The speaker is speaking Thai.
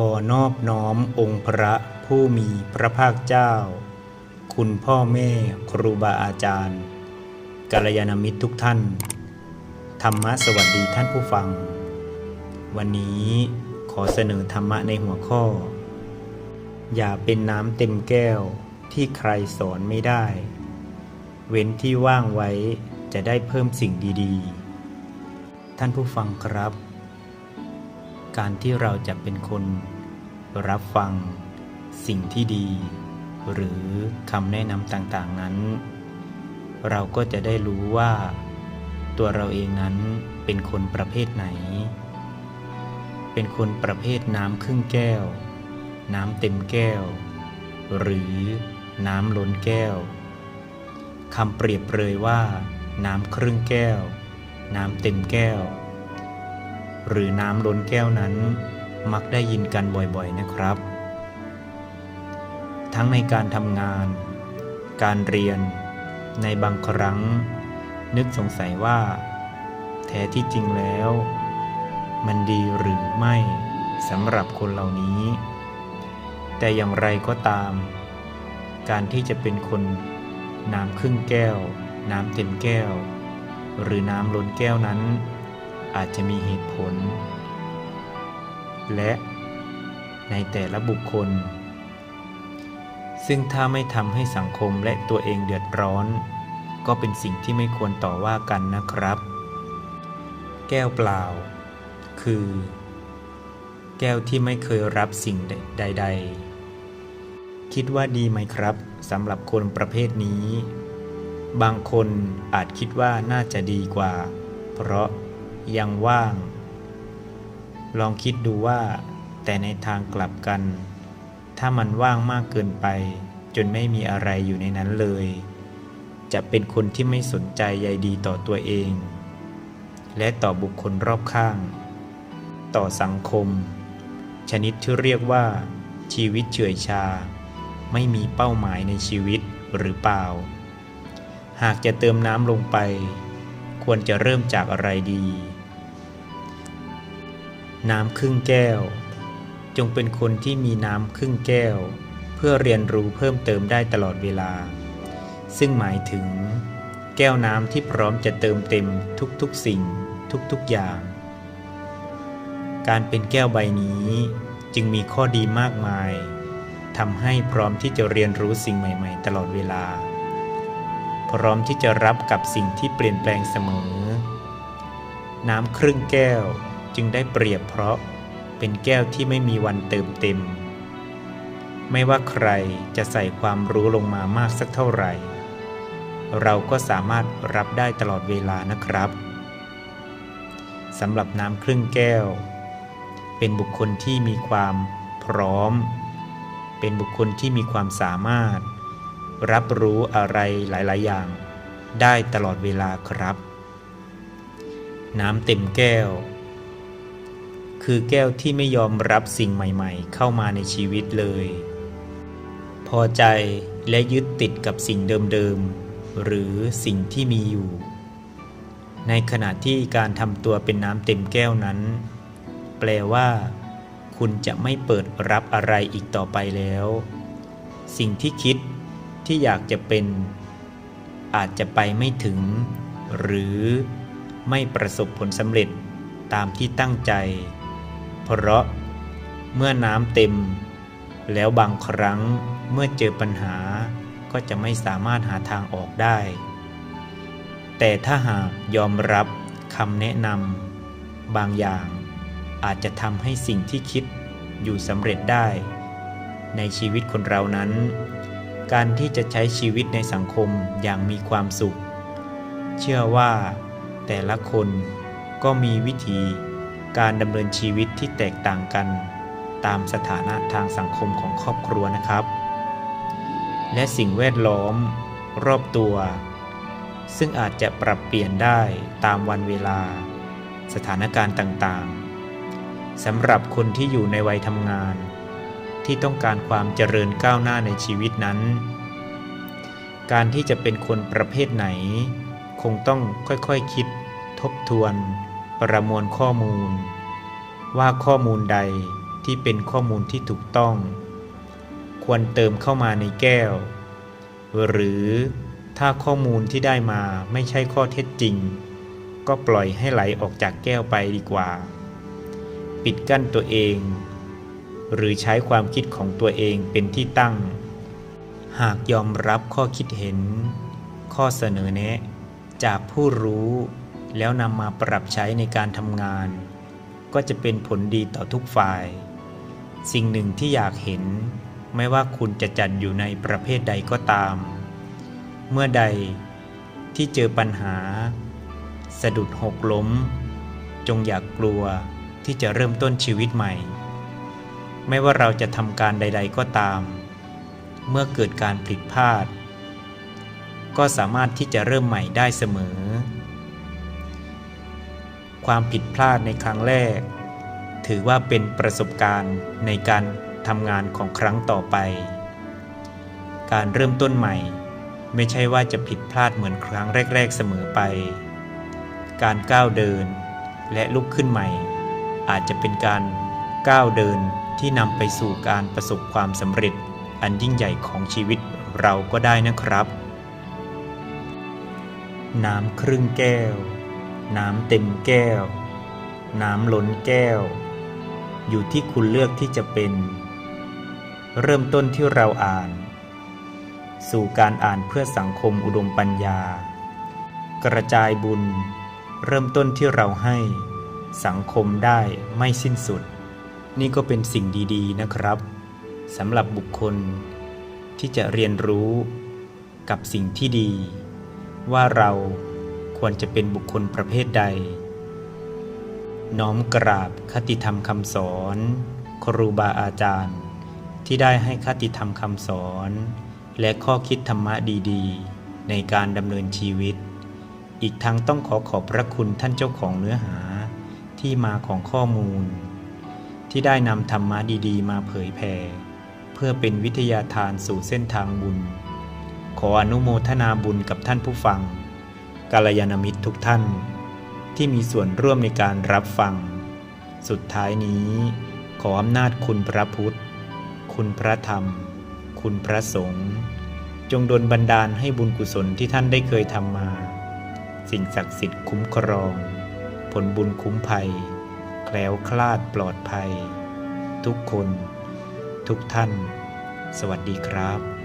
ขอนอบน้อมองค์พระผู้มีพระภาคเจ้า คุณพ่อแม่ครูบาอาจารย์กัลยาณมิตรทุกท่าน ธรรมะสวัสดีท่านผู้ฟัง วันนี้ขอเสนอธรรมะในหัวข้อ อย่าเป็นน้ำเต็มแก้วที่ใครสอนไม่ได้ เว้นที่ว่างไว้จะได้เพิ่มสิ่งดีๆ ท่านผู้ฟังครับ การที่เราจะเป็นคนรับฟังสิ่งที่ดี หรือคำแนะนำต่างๆนั้น เราก็จะได้รู้ว่า ตัวเราเองนั้นเป็นคนประเภทไหน เป็นคนประเภทน้ำครึ่งแก้ว น้ำเต็มแก้ว หรือน้ำล้นแก้วคำเปรียบเปรยว่า น้ำครึ่งแก้ว น้ำเต็มแก้ว หรือน้ำล้นแก้วนั้น มักได้ยินกันบ่อยๆนะครับ ทั้งในการทำงาน การเรียน ในบางครั้ง นึกสงสัยว่า แท้ที่จริงแล้ว มันดีหรือไม่สำหรับคนเหล่านี้ แต่อย่างไรก็ตาม การที่จะเป็นคนน้ำครึ่งแก้ว น้ำเต็มแก้ว หรือน้ำล้นแก้วนั้น อาจจะมีเหตุผล และในแต่ละบุคคล ซึ่งถ้าไม่ทำให้สังคมและตัวเองเดือดร้อน ก็เป็นสิ่งที่ไม่ควรต่อว่ากันนะครับ แก้วเปล่า คือ แก้วที่ไม่เคยรับสิ่งใด ๆ คิดว่าดีไหมครับสำหรับคนประเภทนี้ บางคนอาจคิดว่าน่าจะดีกว่า เพราะ ยังว่าง ลองคิดดูว่า แต่ในทางกลับกัน ถ้ามันว่างมากเกินไป จนไม่มีอะไรอยู่ในนั้นเลย จะเป็นคนที่ไม่สนใจใยดีต่อตัวเอง และต่อบุคคลรอบข้าง ต่อสังคม ชนิดที่เรียกว่า ชีวิตเฉื่อยชา ไม่มีเป้าหมายในชีวิตหรือเปล่า หากจะเติมน้ำลงไปควรจะเริ่มจากอะไรดี น้ำครึ่งแก้ว จงเป็นคนที่มีน้ำครึ่งแก้ว เพื่อเรียนรู้เพิ่มเติมได้ตลอดเวลา ซึ่งหมายถึง แก้วน้ำที่พร้อมจะเติมเต็มทุกๆสิ่ง ทุกๆอย่าง การเป็นแก้วใบนี้จึงมีข้อดีมากมายทำให้พร้อมที่จะเรียนรู้สิ่งใหม่ ๆ ตลอดเวลา พร้อมที่จะรับกับสิ่งที่เปลี่ยนแปลงเสมอ น้ำครึ่งแก้ว จึงได้เปรียบเพราะเป็นแก้วที่ไม่มีวันเติมเต็ม ไม่ว่าใครจะใส่ความรู้ลงมามากสักเท่าไหร่ เราก็สามารถรับได้ตลอดเวลานะครับสำหรับน้ำครึ่งแก้ว เป็นบุคคลที่มีความพร้อม เป็นบุคคลที่มีความสามารถ รับรู้อะไรหลาย ๆ อย่าง ได้ตลอดเวลาครับ น้ำเต็มแก้ว คือแก้วที่ไม่ยอมรับสิ่งใหม่ๆ เข้ามาในชีวิตเลย พอใจและยึดติดกับสิ่งเดิมๆ หรือสิ่งที่มีอยู่ ในขณะที่การทำตัวเป็นน้ำเต็มแก้วนั้น แปลว่า คุณจะไม่เปิดรับอะไรอีกต่อไปแล้ว สิ่งที่คิดที่อยากจะเป็น อาจจะไปไม่ถึง หรือไม่ประสบผลสำเร็จตามที่ตั้งใจ เพราะเมื่อน้ำเต็ม แล้วบางครั้งเมื่อเจอปัญหาก็จะไม่สามารถหาทางออกได้ แต่ถ้าหากยอมรับคำแนะนำบางอย่าง อาจจะทำให้สิ่งที่คิดอยู่สำเร็จได้ ในชีวิตคนเรานั้น การที่จะใช้ชีวิตในสังคมอย่างมีความสุข เชื่อว่าแต่ละคนก็มีวิธี การดำเนินชีวิตที่แตกต่างกันตามสถานะทางสังคมของครอบครัวนะครับ และสิ่งแวดล้อมรอบตัว ซึ่งอาจจะปรับเปลี่ยนได้ตามวันเวลา สถานการณ์ต่างๆสำหรับคนที่อยู่ในวัยทำงาน ที่ต้องการความเจริญก้าวหน้าในชีวิตนั้น การที่จะเป็นคนประเภทไหน คงต้องค่อยๆคคิดทบทวน ประมวลข้อมูล ว่าข้อมูลใดที่เป็นข้อมูลที่ถูกต้อง ควรเติมเข้ามาในแก้ว หรือถ้าข้อมูลที่ได้มาไม่ใช่ข้อเท็จจริง ก็ปล่อยให้ไหลออกจากแก้วไปดีกว่า ปิดกั้นตัวเอง หรือใช้ความคิดของตัวเองเป็นที่ตั้ง หากยอมรับข้อคิดเห็น ข้อเสนอแนะ จากผู้รู้ แล้วนำมาปรับใช้ในการทำงาน ก็จะเป็นผลดีต่อทุกฝ่าย สิ่งหนึ่งที่อยากเห็น ไม่ว่าคุณจะจัดอยู่ในประเภทใดก็ตาม เมื่อใดที่เจอปัญหา สะดุดหกล้ม จงอย่ากกลัวที่จะเริ่มต้นชีวิตใหม่ ไม่ว่าเราจะทำการใด ๆก็ตาม เมื่อเกิดการผิดพลาด ก็สามารถที่จะเริ่มใหม่ได้เสมอ ความผิดพลาดในครั้งแรก ถือว่าเป็นประสบการณ์ในการทำงานของครั้งต่อไป การเริ่มต้นใหม่ ไม่ใช่ว่าจะผิดพลาดเหมือนครั้งแรก ๆเสมอไป การก้าวเดินและลุกขึ้นใหม่ อาจจะเป็นการก้าวเดินที่นำไปสู่การประสบความสำเร็จอันยิ่งใหญ่ของชีวิตเราก็ได้นะครับ น้ำครึ่งแก้ว น้ำเต็มแก้ว น้ำล้นแก้ว อยู่ที่คุณเลือกที่จะเป็น เริ่มต้นที่เราอ่าน สู่การอ่านเพื่อสังคมอุดมปัญญา กระจายบุญ เริ่มต้นที่เราให้ สังคมได้ไม่สิ้นสุด นี่ก็เป็นสิ่งดีๆนะครับสำหรับบุคคลที่จะเรียนรู้กับสิ่งที่ดี ว่าเรา ควรจะเป็นบุคคลประเภทใด น้อมกราบคติธรรมคำสอน ครูบาอาจารย์ ที่ได้ให้คติธรรมคำสอน และข้อคิดธรรมะดีๆ ในการดำเนินชีวิต อีกทั้งต้องขอขอบพระคุณท่านเจ้าของเนื้อหาที่มาของข้อมูล ที่ได้นำธรรมะดีๆ มาเผยแผ่เพื่อเป็นวิทยาทานสู่เส้นทางบุญ ขออนุโมทนาบุญกับท่านผู้ฟัง กาลยานมิตรทุกท่าน ที่มีส่วนร่วมในการรับฟัง สุดท้ายนี้ ขออำนาจคุณพระพุทธ คุณพระธรรม คุณพระสงฆ์จงดลบันดาลให้บุญกุศลที่ท่านได้เคยทำมา สิ่งศักดิ์สิทธิ์คุ้มครอง ผลบุญคุ้มภัย แคล้วคลาดปลอดภัย ทุกคน ทุกท่าน สวัสดีครับ